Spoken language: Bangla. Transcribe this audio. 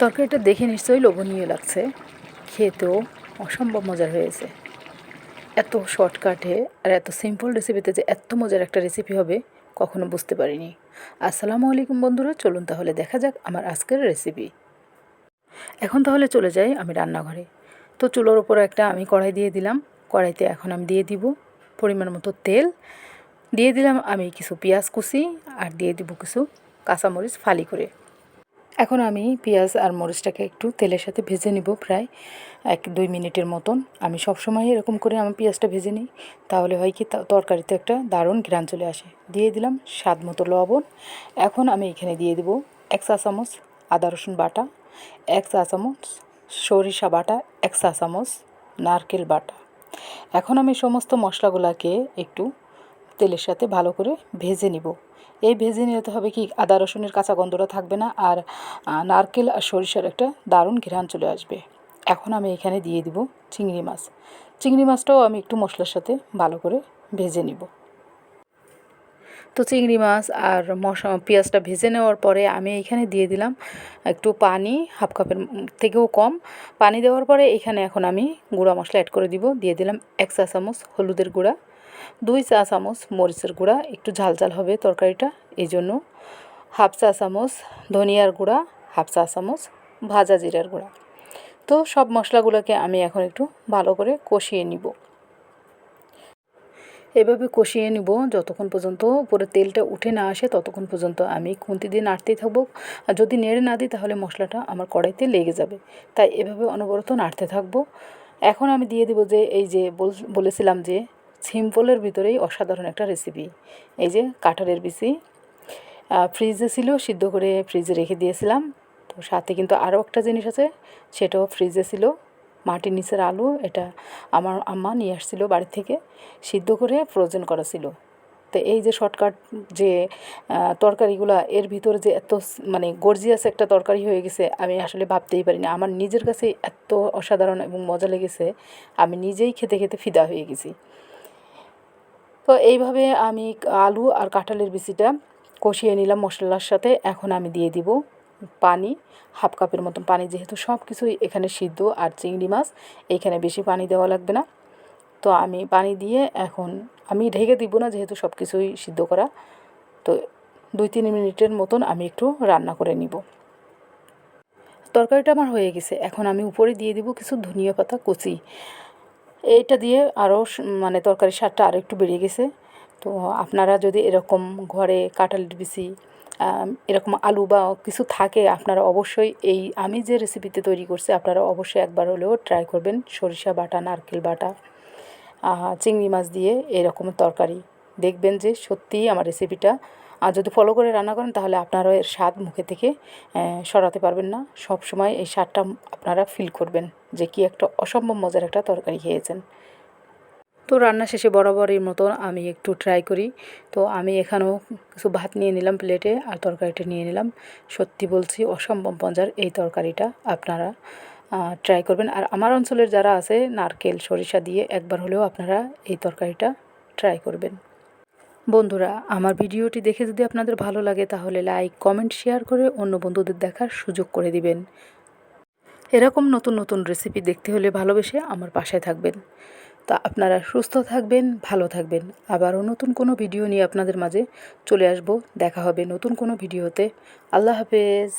তরকারিটা দেখে নিশ্চয়ই লোভনীয় লাগছে। খেতেও অসম্ভব মজার হয়েছে। এত শর্টকাটে আর এত সিম্পল রেসিপিতে যে এত মজার একটা রেসিপি হবে, কখনো বুঝতে পারিনি। আসসালামু আলাইকুম বন্ধুরা, চলুন তাহলে দেখা যাক আমার আজকের রেসিপি এখন তাহলে চলে যাই আমি রান্নাঘরে। তো চুলোর ওপর একটা আমি কড়াই দিয়ে দিলাম। কড়াইতে এখন আমি দিয়ে দিব পরিমাণ মতো তেল। দিয়ে দিলাম আমি কিছু পেঁয়াজ কুচি আর দিয়ে দিব কিছু কাঁচামরিচ ফালি করে। এখন আমি পেঁয়াজ আর মরিচটাকে একটু তেলের সাথে ভেজে নিব প্রায় এক দুই মিনিটের মতন। আমি সবসময় এরকম করে আমি পেঁয়াজটা ভেজে নিই। তাহলে হয় কি তরকারিতে একটা দারুণ ঘ্রাণ চলে আসে। দিয়ে দিলাম স্বাদ মতো লবণ। এখন আমি এখানে দিয়ে দিব এক চা চামচ আদা রসুন বাটা, এক চা চামচ সরিষা বাটা, এক চা চামচ নারকেল বাটা। এখন আমি সমস্ত মশলাগুলোকে একটু তেলের সাথে ভালো করে ভেজে নিব। এই ভেজে নিতে হবে কি, আদা, রসুনের কাঁচা গন্ধটা থাকবে না আর নারকেল আর সরিষার একটা দারুণ ঘ্রাণ চলে আসবে। এখন আমি এখানে দিয়ে দিব চিংড়ি মাছ। চিংড়ি মাছটাও আমি একটু মশলার সাথে ভালো করে ভেজে নিব। তো চিংড়ি মাছ আর মশা, পেঁয়াজটা ভেজে নেওয়ার পরে আমি এখানে দিয়ে দিলাম একটু পানি, হাফ কাপের থেকেও কম। পানি দেওয়ার পরে এখানে এখন আমি গুঁড়া মশলা অ্যাড করে দিব। দিয়ে দিলাম এক চা চামচ হলুদের গুঁড়া। দুই চা চামচ মরিচের গুঁড়া, একটু ঝাল ঝাল হবে তরকারিটা এই জন্য হাফ চা চামচ ধনিয়ার গুঁড়া, হাফ চা চামচ ভাজা জিরার গুঁড়া। তো সব মশলাগুলোকে আমি এখন একটু ভালো করে কষিয়ে নিব। এভাবে কষিয়ে নিব যতক্ষণ পর্যন্ত উপরে তেলটা উঠে না আসে, ততক্ষণ পর্যন্ত আমি খুন্তি দিয়ে নাড়তেই থাকব। আর যদি নেড়ে না দিই, তাহলে মশলাটা আমার কড়াইতে লেগে যাবে। তাই এভাবে অনবরত নাড়তে থাকব। এখন আমি দিয়ে দেবো যে, এই যে বল- বলেছিলাম যে সিম্পলের ভিতরেই অসাধারণ একটা রেসিপি এই যে কাঁঠালের বিচি ফ্রিজে ছিল, সিদ্ধ করে ফ্রিজে রেখে দিয়েছিলাম। তো সাথে কিন্তু আরও একটা জিনিস আছে, সেটাও ফ্রিজে ছিল। মাটির নিচের আলু, এটা আমার আম্মা নিয়ে আসছিল বাড়ি থেকে, সিদ্ধ করে ফ্রোজেন করা ছিল। তো এই যে শর্টকাট যে তরকারিগুলা, এর ভিতরে যে এত মানে গর্জিয়াস একটা তরকারি হয়ে গেছে, আমি আসলে ভাবতেই পারিনি। আমার নিজের কাছে এত অসাধারণ এবং মজা লেগেছে, আমি নিজেই খেতে খেতে ফিদা হয়ে গেছি। তো এইভাবে আমি আলু আর কাঁঠালের বিচিটা কষিয়ে নিলাম মশলার সাথে। এখন আমি দিয়ে দিব পানি, হাফ কাপের মতন পানি, যেহেতু সব কিছুই এখানে সিদ্ধ আর চিংড়ি মাছ, এইখানে বেশি পানি দেওয়া লাগবে না। তো আমি পানি দিয়ে এখন আমি ঢেকে দিব না, যেহেতু সব কিছুই সিদ্ধ করা। তো দুই তিন মিনিটের মতন আমি একটু রান্না করে নিব। তরকারিটা আমার হয়ে গেছে। এখন আমি উপরে দিয়ে দিব কিছু ধনিয়া পাতা, কুচি। এইটা দিয়ে আরও মানে তরকারির স্বাদটা আরও একটু বেড়ে গেছে। তো আপনারা যদি এরকম ঘরে কাঁঠালের বিচি এরকম আলু বা কিছু থাকে, আপনারা অবশ্যই এই আমি যে রেসিপিতে তৈরি করছি, আপনারা অবশ্যই একবার হলেও ট্রাই করবেন সরিষা বাটা, নারকেল বাটা চিংড়ি মাছ দিয়ে এরকম তরকারি। দেখবেন যে সত্যিই আমার রেসিপিটা আর যদি ফলো করে রান্না করেন, তাহলে আপনারা এর স্বাদ মুখে থেকে সরাতে পারবেন না। সব সময় এই স্বাদটা আপনারা ফিল করবেন যে কি একটা অসম্ভব মজার একটা তরকারি খেয়েছেন। তো রান্না শেষে বরাবরের মতন আমি একটু ট্রাই করি। তো আমি এখানেও কিছু ভাত নিয়ে নিলাম প্লেটে আর তরকারিটা নিয়ে নিলাম। সত্যি বলছি, অসম্ভব মজার এই তরকারিটা আপনারা ট্রাই করবেন। আর আমার অঞ্চলের যারা আছে, নারকেল, সরিষা দিয়ে একবার হলেও আপনারা এই তরকারিটা ট্রাই করবেন। বন্ধুরা, আমার ভিডিওটি দেখে যদি আপনাদের ভালো লাগে, তাহলে লাইক কমেন্ট শেয়ার করে অন্য বন্ধুদের দেখার সুযোগ করে দিবেন। এরকম নতুন নতুন রেসিপি দেখতে হলে ভালোবেসে আমার পাশে থাকবেন। তা আপনারা সুস্থ থাকবেন, ভালো থাকবেন। আবারও নতুন কোনো ভিডিও নিয়ে আপনাদের মাঝে চলে আসব। দেখা হবে নতুন কোনো ভিডিওতে। আল্লাহ হাফেজ।